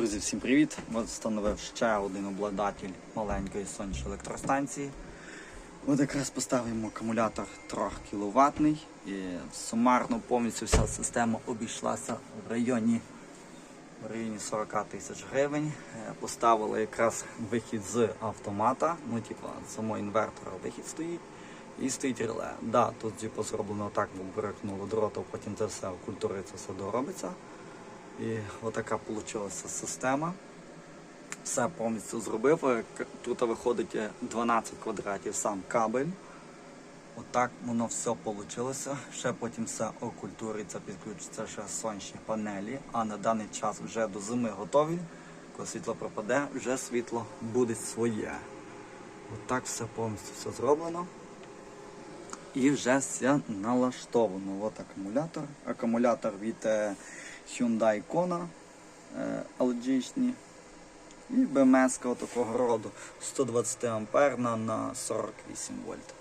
Друзі, всім привіт! От встановив ще один обладатель маленької сонячної електростанції. От якраз поставимо акумулятор 3 кВт і сумарно повністю вся система обійшлася в районі, в районі 40 тисяч гривень. Е, Поставили якраз вихід з автомата, ну типу самого інвертора вихід стоїть. І стоїть реле. Да, тут типу, зроблено так, бо брикнуло дроту, потім це все культуриться, все доробиться. І отака вийшла система. Все повністю зробив. Е, Тут виходить е, 12 квадратів сам кабель. Отак воно все вийшло. Ще потім все окультуриться, підключиться ще сонячні панелі. А на даний час вже до зими готові. Коли світло пропаде, вже світло буде своє. Отак все повністю все зроблено. І вже все налаштовано. От акумулятор. Акумулятор від е, Hyundai Kona е, LG-шні. І BMS такого роду 120 ампер на, на 48 вольт.